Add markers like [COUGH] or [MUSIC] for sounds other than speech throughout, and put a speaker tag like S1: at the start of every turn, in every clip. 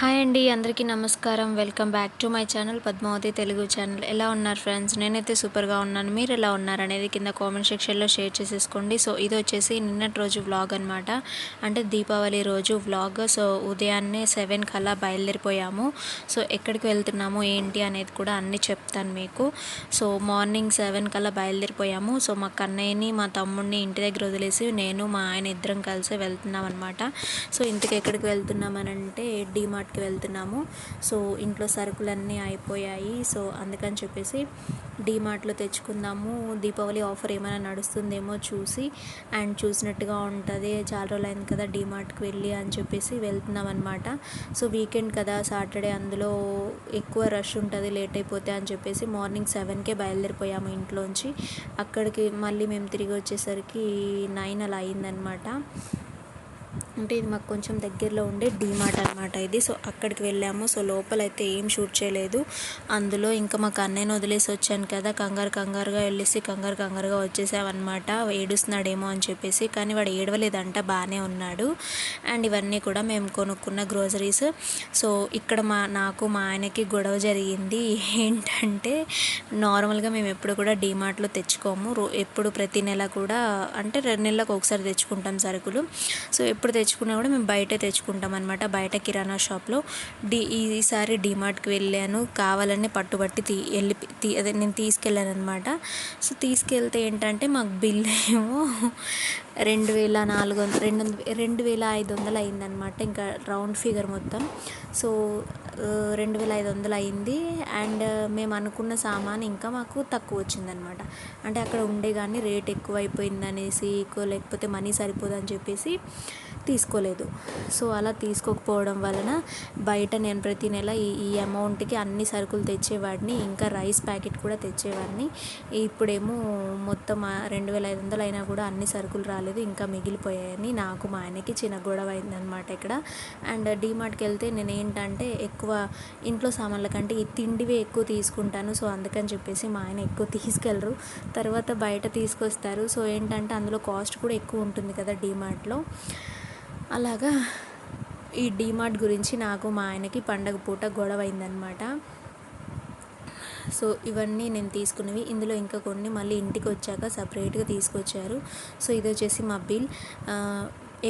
S1: Hi అండి అందరికీ నమస్కారం. Welcome back to my channel Padmavathi Telugu channel. ఎలా ఉన్నారు ఫ్రెండ్స్? నేనైతే సూపర్గా ఉన్నాను. మీరు ఎలా ఉన్నారు అనేది కింద కామెంట్ సెక్షన్లో షేర్ చేసేసుకోండి. సో ఇది వచ్చేసి నిన్నటి రోజు వ్లాగ్ అనమాట అంటే దీపావళి రోజు వ్లాగ్. సో ఉదయాన్నే సెవెన్ కల్లా బయలుదేరిపోయాము. సో ఎక్కడికి వెళ్తున్నాము ఏంటి అనేది కూడా అన్నీ చెప్తాను మీకు. సో మార్నింగ్ సెవెన్ కల్లా బయలుదేరిపోయాము. సో మా కన్నయ్యని మా తమ్ముడిని ఇంటి దగ్గర వదిలేసి నేను మా ఆయన ఇద్దరం కలిసి వెళ్తున్నాం అనమాట సో ఇంటికి ఎక్కడికి వెళ్తున్నామనంటే మార్కెట్కి వెళ్తున్నాము. సో ఇంట్లో సరుకులన్నీ అయిపోయాయి. సో అందుకని చెప్పేసి డీమార్ట్లో తెచ్చుకుందాము. దీపావళి ఆఫర్ ఏమైనా నడుస్తుందేమో చూసి అండ్ చూసినట్టుగా ఉంటుంది. చాలా రోజులు అయింది కదా డీమార్ట్కి వెళ్ళి అని చెప్పేసి వెళ్తున్నాం అనమాట సో వీకెండ్ కదా సాటర్డే అందులో ఎక్కువ రష్ ఉంటుంది లేట్ అయిపోతే అని చెప్పేసి మార్నింగ్ సెవెన్కే బయలుదేరిపోయాము ఇంట్లోంచి. అక్కడికి మళ్ళీ మేము తిరిగి వచ్చేసరికి నైన్ అలా అయిందనమాట అంటే ఇది మాకు కొంచెం దగ్గరలో ఉండే డీమార్ట్ అనమాట ఇది. సో అక్కడికి వెళ్ళాము. సో లోపలైతే ఏం షూట్ చేయలేదు. అందులో ఇంకా మాకు అన్నయ్యను వదిలేసి వచ్చాను కదా. కంగారు కంగారుగా వెళ్ళేసి కంగారు కంగారుగా వచ్చేసామన్నమాట. ఏడుస్తున్నాడేమో అని చెప్పేసి కానీ వాడు ఏడవలేదంట బాగానే ఉన్నాడు. అండ్ ఇవన్నీ కూడా మేము కొనుక్కున్న గ్రోసరీస్. సో ఇక్కడ మా నాకు మా ఆయనకి గొడవ జరిగింది. ఏంటంటే నార్మల్గా మేము ఎప్పుడు కూడా డీమార్ట్లో తెచ్చుకోము. రో ఎప్పుడు ప్రతి నెల కూడా అంటే రెండు నెలలకు ఒకసారి తెచ్చుకుంటాం సరుకులు. సో ఎప్పుడు తెచ్చు తెచ్చుకున్నా కూడా మేము బయట తెచ్చుకుంటాం అనమాట బయట కిరాణా షాప్లో. డి ఈసారి డిమార్ట్కి వెళ్ళాను. కావాలని పట్టుబట్టి తీ వెళ్ళి తీ అదే నేను తీసుకెళ్ళాను అనమాట సో తీసుకెళ్తే ఏంటంటే మాకు బిల్ ఏమో రెండు వేల నాలుగు వందల రెండు వంద- రెండు వేల ఐదు వందలు అయిందనమాట ఇంకా రౌండ్ ఫిగర్ మొత్తం. సో రెండు వేల ఐదు వందలు అయింది. అండ్ మేము అనుకున్న సామాన్ ఇంకా మాకు తక్కువ వచ్చిందనమాట అంటే అక్కడ ఉండే కానీ రేట్ ఎక్కువ అయిపోయింది అనేసి ఎక్కువ లేకపోతే మనీ సరిపోదని చెప్పేసి తీసుకోలేదు. సో అలా తీసుకోకపోవడం వలన బయట నేను ప్రతి నెల ఈ ఈ అమౌంట్కి అన్ని సరుకులు తెచ్చేవాడిని ఇంకా రైస్ ప్యాకెట్ కూడా తెచ్చేవాడిని. ఇప్పుడేమో మొత్తం రెండు వేల ఐదు వందలు అయినా కూడా అన్ని సరుకులు రాలేదు ఇంకా మిగిలిపోయాయని నాకు మా ఆయనకి చిన్న గొడవ అయిందనమాట ఇక్కడ. అండ్ డీమార్ట్కి వెళ్తే నేను ఏంటంటే ఎక్కువ ఇంట్లో సామాన్ల కంటే ఈ తిండివే ఎక్కువ తీసుకుంటాను సో అందుకని చెప్పేసి మా ఆయన ఎక్కువ తీసుకెళ్ళరు. తర్వాత బయట తీసుకొస్తారు. సో ఏంటంటే అందులో కాస్ట్ కూడా ఎక్కువ ఉంటుంది కదా డీమార్ట్లో. అలాగా ఈ డీమార్ట్ గురించి నాకు మా ఆయనకి పండగ పూట గొడవ అయిందనమాట సో ఇవన్నీ నేను తీసుకున్నవి. ఇందులో ఇంకా కొన్ని మళ్ళీ ఇంటికి వచ్చాక సపరేట్గా తీసుకొచ్చారు. సో ఇది వచ్చేసి మా బిల్.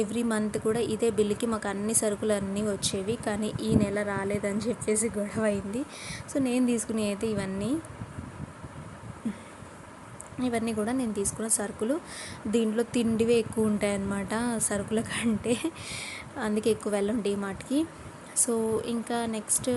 S1: ఎవ్రీ మంత్ కూడా ఇదే బిల్కి మాకు అన్ని సరుకులు అన్నీ వచ్చేవి. కానీ ఈ నెల రాలేదని చెప్పేసి గొడవ అయింది సో నేను తీసుకునే అయితే ఇవన్నీ. ఇవన్నీ కూడా నేను తీసుకున్న సరుకులు. దీంట్లో తిండివే ఎక్కువ ఉంటాయన్నమాట సరుకుల కంటే. అందుకే ఎక్కువ వెళ్ళం డీమార్ట్కి సో ఇంకా నెక్స్ట్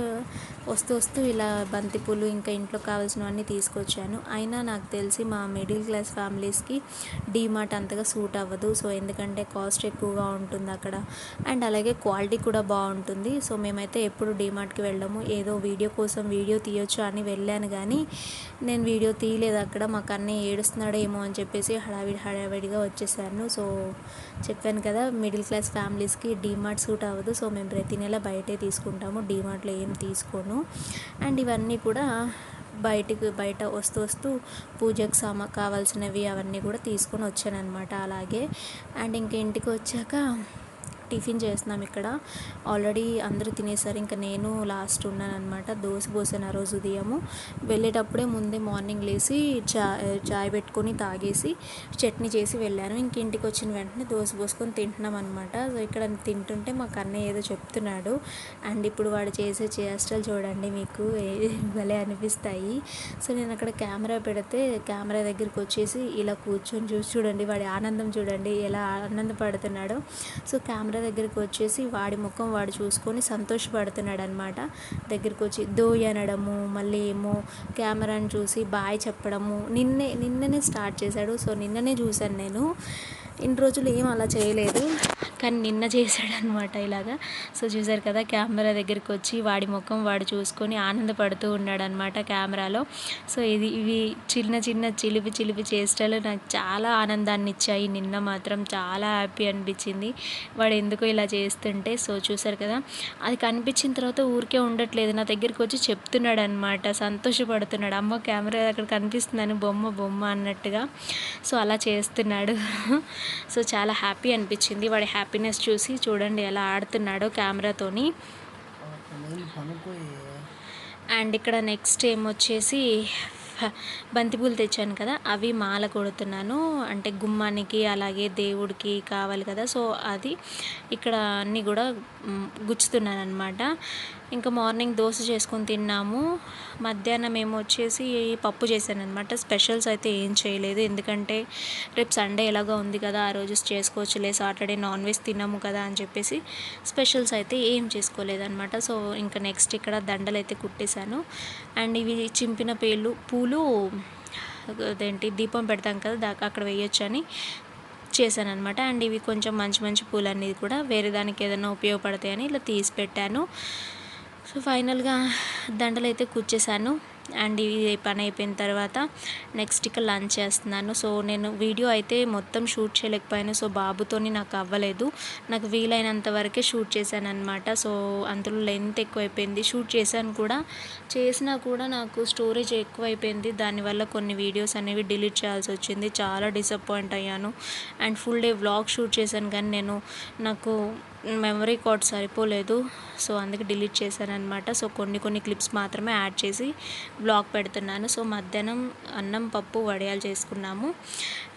S1: వస్తూ వస్తూ ఇలా బంతిపూలు ఇంకా ఇంట్లో కావాల్సినవన్నీ తీసుకొచ్చాను. అయినా నాకు తెలిసి మా మిడిల్ క్లాస్ ఫ్యామిలీస్కి డీమార్ట్ అంతగా సూట్ అవ్వదు. సో ఎందుకంటే కాస్ట్ ఎక్కువగా ఉంటుంది అక్కడ. అండ్ అలాగే క్వాలిటీ కూడా బాగుంటుంది. సో మేమైతే ఎప్పుడు డీమార్ట్కి వెళ్ళము. ఏదో వీడియో కోసం వీడియో తీయొచ్చు అని వెళ్ళాను కానీ నేను వీడియో తీయలేదు అక్కడ. మా కన్నయ్య ఏడుస్తున్నాడేమో అని చెప్పేసి హడావిడి హడావిడిగా వచ్చేసాను. సో చెప్పాను కదా మిడిల్ క్లాస్ ఫ్యామిలీస్కి డీమార్ట్ సూట్ అవ్వదు. సో మేము ప్రతి నెల బయట తీసుకుంటాము డీమార్ట్లో ఏం తీసుకోను. అండ్ ఇవన్నీ కూడా బయటికి బయట వస్తూ వస్తూ పూజకు సామా కావాల్సినవి అవన్నీ కూడా తీసుకొని వచ్చాను అనమాట అలాగే. అండ్ ఇంక ఇంటికి వచ్చాక టిఫిన్ చేస్తున్నాం ఇక్కడ. ఆల్రెడీ అందరూ తినేసారు. ఇంకా నేను లాస్ట్ ఉన్నాను అనమాట దోశ పోసాను ఆ రోజు ఉదయము. వెళ్ళేటప్పుడే ముందే మార్నింగ్ లేచి చా చాయ్ పెట్టుకొని తాగేసి చట్నీ చేసి వెళ్ళాను. ఇంక ఇంటికి వచ్చిన వెంటనే దోశ పోసుకొని తింటున్నాం అనమాట సో ఇక్కడ తింటుంటే మా కన్నయ్య ఏదో చెప్తున్నాడు. అండ్ ఇప్పుడు వాడు చేసే చేష్టలు చూడండి మీకు భలే అనిపిస్తాయి. సో నేను అక్కడ కెమెరా పెడితే కెమెరా దగ్గరికి వచ్చేసి ఇలా కూర్చొని చూసి చూడండి వాడి ఆనందం చూడండి. ఎలా ఆనందపడుతున్నాడో. సో కెమెరా దగ్గరికి వచ్చేసి వాడి ముఖం వాడు చూసుకొని సంతోషపడుతున్నాడు అనమాట దగ్గరికి వచ్చి దోయ్ అనడము మళ్ళీ ఏమో కెమెరాని చూసి బాయ్ చెప్పడము. నిన్నే నిన్ననే స్టార్ట్ చేశాడు. సో నిన్ననే చూశాను నేను. ఇన్ని రోజులు ఏం అలా చేయలేదు. కానీ నిన్న చేశాడనమాట ఇలాగా. సో చూసారు కదా కెమెరా దగ్గరికి వచ్చి వాడి ముఖం వాడు చూసుకొని ఆనందపడుతూ ఉన్నాడనమాట కెమెరాలో. సో ఇది ఇవి చిన్న చిన్న చిలిపి చిలిపి చేష్టలు నాకు చాలా ఆనందాన్ని ఇచ్చాయి. నిన్న మాత్రం చాలా హ్యాపీ అనిపించింది. వాడు ఎందుకో ఇలా చేస్తుంటే సో చూసారు కదా అది కనిపించిన తర్వాత ఊరికే ఉండట్లేదు. నా దగ్గరికి వచ్చి చెప్తున్నాడు అనమాట సంతోషపడుతున్నాడు. అమ్మ కెమెరా అక్కడ కనిపిస్తుందని బొమ్మ బొమ్మ అన్నట్టుగా. సో అలా చేస్తున్నాడు. [LAUGHS] సో చాలా హ్యాపీ అనిపించింది. వాడి హ్యాపీ హ్యాపీనెస్ చూసి చూడండి ఎలా ఆడుతున్నాడో కెమెరాతోని. అండ్ ఇక్కడ నెక్స్ట్ ఏమొచ్చేసి బంతిపూలు తెచ్చాను కదా అవి మాల కొడుతున్నాను. అంటే గుమ్మానికి అలాగే దేవుడికి కావాలి కదా. సో అది ఇక్కడ అన్నీ కూడా గుచ్చుతున్నాను అనమాట ఇంకా మార్నింగ్ దోశ చేసుకొని తిన్నాము. మధ్యాహ్నం ఏమో వచ్చేసి పప్పు చేశాను అనమాట స్పెషల్స్ అయితే ఏం చేయలేదు. ఎందుకంటే రేపు సండే ఎలాగో ఉంది కదా ఆ రోజు చేసుకోవచ్చులే సాటర్డే నాన్ వెజ్ తిన్నాము కదా అని చెప్పేసి స్పెషల్స్ అయితే ఏం చేసుకోలేదన్నమాట. సో ఇంకా నెక్స్ట్ ఇక్కడ దండలు అయితే కుట్టేశాను. అండ్ ఇవి చింపిన పేర్లు పూలు అదేంటి దీపం పెడతాం కదా దాకా అక్కడ వేయొచ్చు అని చేశాను అనమాట అండ్ ఇవి కొంచెం మంచి మంచి పూలు అనేది కూడా వేరే దానికి ఏదైనా ఉపయోగపడతాయని ఇలా తీసి పెట్టాను. సో ఫైనల్గా దండలు అయితే కూర్చేశాను అండ్ ఇది పని అయిపోయిన తర్వాత నెక్స్ట్ ఇక లంచ్ చేస్తున్నాను. సో నేను వీడియో అయితే మొత్తం షూట్ చేయలేకపోయాను. సో బాబుతోని నాకు అవ్వలేదు. నాకు వీలైనంత వరకే షూట్ చేశాను అనమాట సో అందులో లెంత్ ఎక్కువైపోయింది. షూట్ చేశాను కూడా. చేసినా కూడా నాకు స్టోరేజ్ ఎక్కువైపోయింది. దానివల్ల కొన్ని వీడియోస్ అనేవి డిలీట్ చేయాల్సి వచ్చింది. చాలా డిసప్పాయింట్ అయ్యాను. And full day vlog shoot చేశాను. కానీ నేను నాకు మెమరీ కార్డ్ సరిపోలేదు. సో అందుకే డిలీట్ చేశాను అనమాట సో కొన్ని కొన్ని క్లిప్స్ మాత్రమే యాడ్ చేసి బ్లాగ్ పెడుతున్నాను. సో మధ్యాహ్నం అన్నం పప్పు వడియాలు చేసుకున్నాము.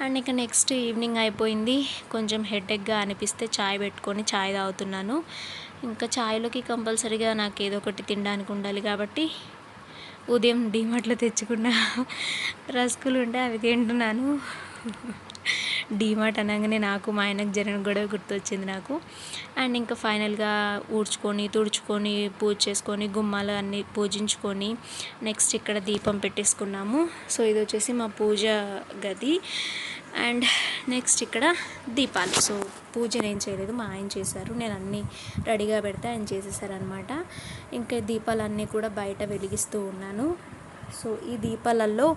S1: అండ్ ఇక నెక్స్ట్ ఈవినింగ్ అయిపోయింది. కొంచెం హెడేక్గా అనిపిస్తే చాయ్ పెట్టుకొని చాయ్ తాగుతున్నాను. ఇంకా చాయ్లోకి కంపల్సరీగా నాకు ఏదో ఒకటి తినడానికి ఉండాలి కాబట్టి ఉదయం డీమార్ట్లో తెచ్చుకున్న రస్కులు ఉంటే అవి తింటున్నాను. డీమార్ట్ అనగానే నాకు మా ఆయనకు జరిగిన గొడవ గుర్తొచ్చింది నాకు. అండ్ ఇంకా ఫైనల్గా ఊడ్చుకొని తుడుచుకొని పూజ చేసుకొని గుమ్మాలు అన్నీ పూజించుకొని నెక్స్ట్ ఇక్కడ దీపం పెట్టేసుకున్నాము. సో ఇది వచ్చేసి మా పూజ గది. అండ్ నెక్స్ట్ ఇక్కడ దీపాలు. సో పూజ నేను చేయలేదు మా ఆయన చేశారు. నేను అన్నీ రెడీగా పెడితే ఆయన చేసేసారనమాట ఇంకా దీపాలన్నీ కూడా బయట వెలిగిస్తూ ఉన్నాను. సో ఈ దీపాలలో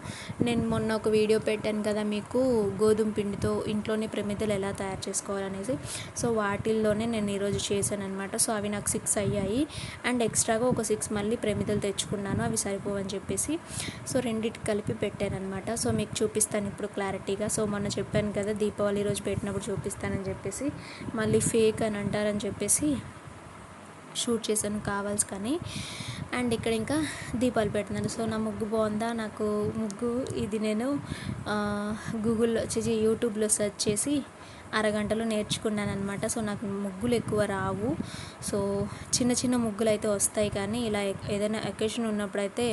S1: నేను మొన్న ఒక వీడియో పెట్టాను కదా మీకు గోధుమ పిండితో ఇంట్లోనే ప్రమిదలు ఎలా తయారు చేసుకోవాలనేసి. సో వాటిల్లోనే నేను ఈరోజు చేశాను అనమాట సో అవి నాకు సిక్స్ అయ్యాయి. అండ్ ఎక్స్ట్రాగా ఒక సిక్స్ మళ్ళీ ప్రమిదలు తెచ్చుకున్నాను. అవి సరిపోవని చెప్పేసి సో రెండింటి కలిపి పెట్టాను అనమాట సో మీకు చూపిస్తాను ఇప్పుడు క్లారిటీగా. సో మొన్న చెప్పాను కదా దీపావళి రోజు పెట్టినప్పుడు చూపిస్తానని చెప్పేసి. మళ్ళీ ఫేక్ అని అంటారని చెప్పేసి షూట్ చేశాను కావాల్సి కానీ. అండ్ ఇక్కడ ఇంకా దీపాలు పెడుతున్నాను సో నా ముగ్గు బాగుందా? నాకు ముగ్గు ఇది నేను గూగుల్లో వచ్చేసి యూట్యూబ్లో సెర్చ్ చేసి అరగంటలో నేర్చుకున్నాను అనమాట సో నాకు ముగ్గులు ఎక్కువ రావు. సో చిన్న చిన్న ముగ్గులు అయితే వస్తాయి కానీ ఇలా ఏదైనా అకేషన్ ఉన్నప్పుడైతే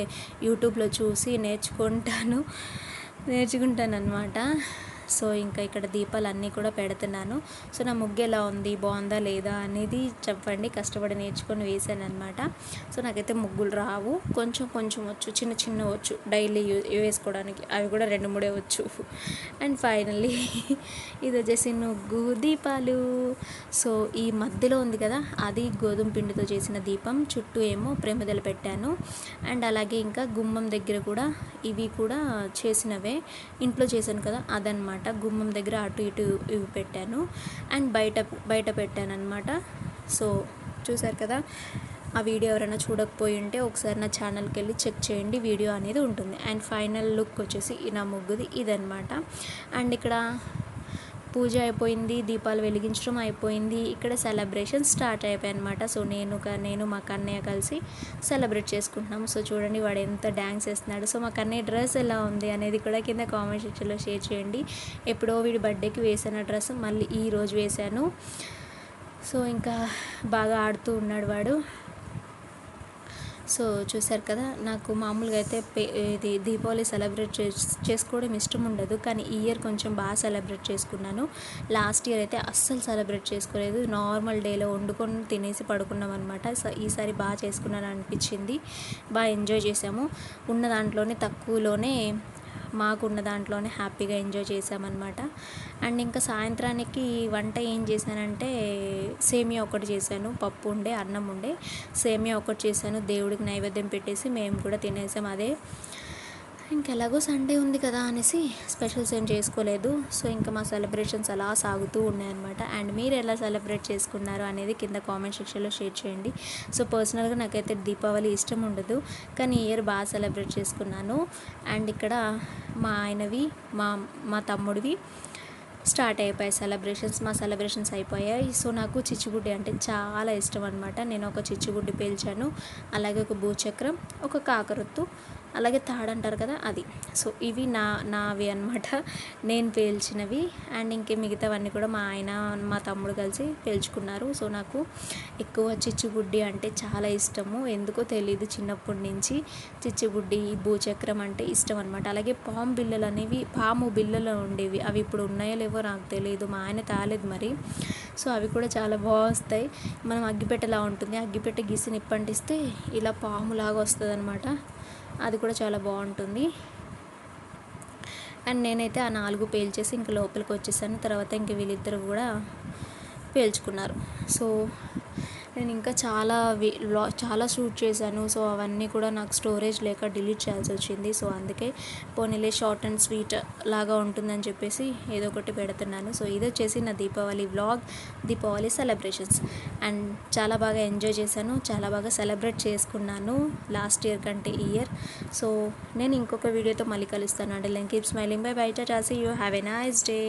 S1: యూట్యూబ్లో చూసి నేర్చుకుంటాను. నేర్చుకుంటాను అనమాట సో ఇంకా ఇక్కడ దీపాలు అన్నీ కూడా పెడుతున్నాను. సో నా ముగ్గు ఎలా ఉంది? బాగుందా లేదా? అనేది చెప్పండి. కష్టపడి నేర్చుకొని వేసాను అనమాట సో నాకైతే ముగ్గులు రావు. కొంచెం కొంచెం వచ్చు. చిన్న చిన్న వచ్చు. డైలీ వేసుకోవడానికి. అవి కూడా రెండు మూడే వచ్చు. అండ్ ఫైనల్లీ [LAUGHS] ఇది వచ్చేసి నుగ్గు దీపాలు. సో ఈ మధ్యలో ఉంది కదా అది గోధుమ పిండితో చేసిన దీపం. చుట్టూ ఏమో ప్రమిదలు పెట్టాను. అండ్ అలాగే ఇంకా గుమ్మం దగ్గర కూడా ఇవి కూడా చేసినవే. ఇంట్లో చేశాను కదా అదనమాట గుమ్మం దగ్గర అటు ఇటు ఇవి పెట్టాను. అండ్ బయట బయట పెట్టాను అనమాట సో చూసారు కదా ఆ వీడియో ఎవరైనా చూడకపోయి ఉంటే ఒకసారి నా ఛానల్కి వెళ్ళి చెక్ చేయండి. వీడియో అనేది ఉంటుంది. అండ్ ఫైనల్ లుక్ వచ్చేసి ఈ నా ముగ్గుది ఇదనమాట అండ్ ఇక్కడ పూజ అయిపోయింది దీపాలు వెలిగించడం అయిపోయింది. ఇక్కడ సెలబ్రేషన్ స్టార్ట్ అయిపోయాయి అనమాట సో నేను నేను మా కన్నయ్య కలిసి సెలబ్రేట్ చేసుకుంటున్నాము. సో చూడండి వాడు ఎంత డ్యాన్స్ వేస్తున్నాడు సో మా కన్నయ్య డ్రెస్ ఎలా ఉంది అనేది కూడా కింద కామెంట్ సెక్షన్లో షేర్ చేయండి. ఎప్పుడో వీడి బర్త్డేకి వేసాను డ్రెస్ మళ్ళీ ఈ రోజు వేశాను. సో ఇంకా బాగా ఆడుతూ ఉన్నాడు వాడు. సో చూసారు కదా నాకు మామూలుగా అయితే పే ఇది దీపావళి సెలబ్రేట్ చేస్ చేసుకోవడం ఇష్టం ఉండదు. కానీ ఈ ఇయర్ కొంచెం బాగా సెలబ్రేట్ చేసుకున్నాను. లాస్ట్ ఇయర్ అయితే అస్సలు సెలబ్రేట్ చేసుకోలేదు. నార్మల్ డేలో వండుకొని తినేసి పడుకున్నాం అనమాట సో ఈసారి బాగా చేసుకున్నాను అనిపించింది. బాగా ఎంజాయ్ చేసాము ఉన్న దాంట్లోనే తక్కువలోనే మాకున్న దాంట్లోనే హ్యాపీగా ఎంజాయ్ చేసామన్నమాట అండ్ ఇంకా సాయంత్రానికి వంట ఏం చేశానంటే సేమియా ఒకటి చేశాను పప్పు ఉండే అన్నం ఉండే. సేమియా ఒకటి చేశాను దేవుడికి నైవేద్యం పెట్టేసి మేము కూడా తినేసాం. అదే ఇంకెలాగో సండే ఉంది కదా అనేసి స్పెషల్స్ ఏం చేసుకోలేదు. సో ఇంకా మా సెలబ్రేషన్స్ అలా సాగుతూ ఉన్నాయన్నమాట. అండ్ మీరు ఎలా సెలబ్రేట్ చేసుకున్నారు అనేది కింద కామెంట్ సెక్షన్లో షేర్ చేయండి. సో పర్సనల్గా నాకైతే దీపావళి ఇష్టం ఉండదు. కానీ ఇయర్ బాగా సెలబ్రేట్ చేసుకున్నాను. అండ్ ఇక్కడ మా ఆయనవి మా మా తమ్ముడివి స్టార్ట్ అయిపోయాయి సెలబ్రేషన్స్ మా సెలబ్రేషన్స్ అయిపోయాయి. సో నాకు చిచ్చుగుడ్డి అంటే చాలా ఇష్టం అనమాట నేను ఒక చిచ్చుగుడ్డి పేల్చాను. అలాగే ఒక భూచక్రం ఒక కాకరొత్తు అలాగే తాడంటారు కదా అది. సో ఇవి నా నావి అనమాట నేను పేల్చినవి. అండ్ ఇంకే మిగతావన్నీ కూడా మా ఆయన మా తమ్ముడు కలిసి పేల్చుకున్నారు. సో నాకు ఎక్కువ చిచ్చుబుడ్డి అంటే చాలా ఇష్టము. ఎందుకో తెలియదు చిన్నప్పటి నుంచి చిచ్చుబుడ్డి భూచక్రం అంటే ఇష్టం అనమాట అలాగే పాము బిల్లలు అనేవి పాము బిల్లలు ఉండేవి. అవి ఇప్పుడు ఉన్నాయో లేవో నాకు తెలియదు మా ఆయన తాలేదు మరి. సో అవి కూడా చాలా బాగా వస్తాయి మనం అగ్గిపెట్టెలా ఉంటుంది? అగ్గిపెట్టె గీసి నిప్పంటిస్తే ఇలా పాములాగా వస్తుంది అనమాట అది కూడా చాలా బాగుంటుంది. అండ్ నేనైతే ఆ నాలుగు పేల్చేసి ఇంక లోపలికి వచ్చేసాను తర్వాత ఇంక వీళ్ళిద్దరు కూడా పేల్చుకున్నారు. సో నేను ఇంకా చాలా చాలా షూట్ చేశాను. సో అవన్నీ కూడా నాకు స్టోరేజ్ లేక డిలీట్ చేయాల్సి వచ్చింది. సో అందుకే పోనీలే షార్ట్ అండ్ స్వీట్ లాగా ఉంటుందని చెప్పేసి ఏదో ఒకటి పెడుతున్నాను. సో ఇది వచ్చేసి నా Deepavali vlog Deepavali celebrations. And చాలా బాగా ఎంజాయ్ చేశాను. చాలా బాగా సెలబ్రేట్ చేసుకున్నాను లాస్ట్ ఇయర్ కంటే ఈ ఇయర్. సో నేను ఇంకొక వీడియోతో మళ్ళీ కలుస్తాను. అంటే లెంక్ కీప్ స్మైలింగ్. బై బయట రాసి you. Have a nice day.